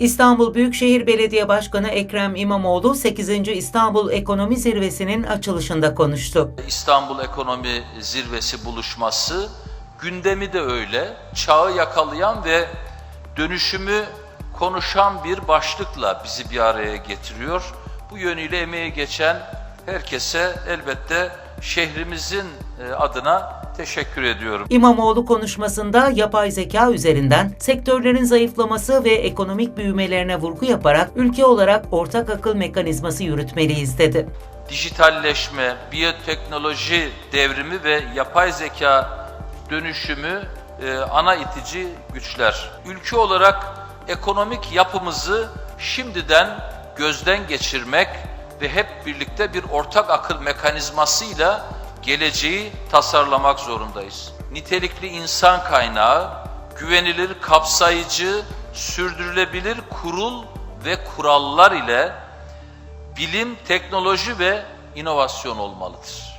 İstanbul Büyükşehir Belediye Başkanı Ekrem İmamoğlu 8. İstanbul Ekonomi Zirvesi'nin açılışında konuştu. İstanbul Ekonomi Zirvesi buluşması gündemi de öyle, çağı yakalayan ve dönüşümü konuşan bir başlıkla bizi bir araya getiriyor. Bu yönüyle emeği geçen herkese elbette şehrimizin e, adına teşekkür ediyorum. İmamoğlu konuşmasında yapay zeka üzerinden sektörlerin zayıflaması ve ekonomik büyümelerine vurgu yaparak ülke olarak ortak akıl mekanizması yürütmeliyiz dedi. dijitalleşme, biyoteknoloji devrimi ve yapay zeka dönüşümü e, ana itici güçler. Ülke olarak ekonomik yapımızı şimdiden gözden geçirmek ve hep birlikte bir ortak akıl mekanizmasıyla geleceği tasarlamak zorundayız. Nitelikli insan kaynağı, güvenilir, kapsayıcı, sürdürülebilir kurul ve kurallar ile bilim, teknoloji ve inovasyon olmalıdır.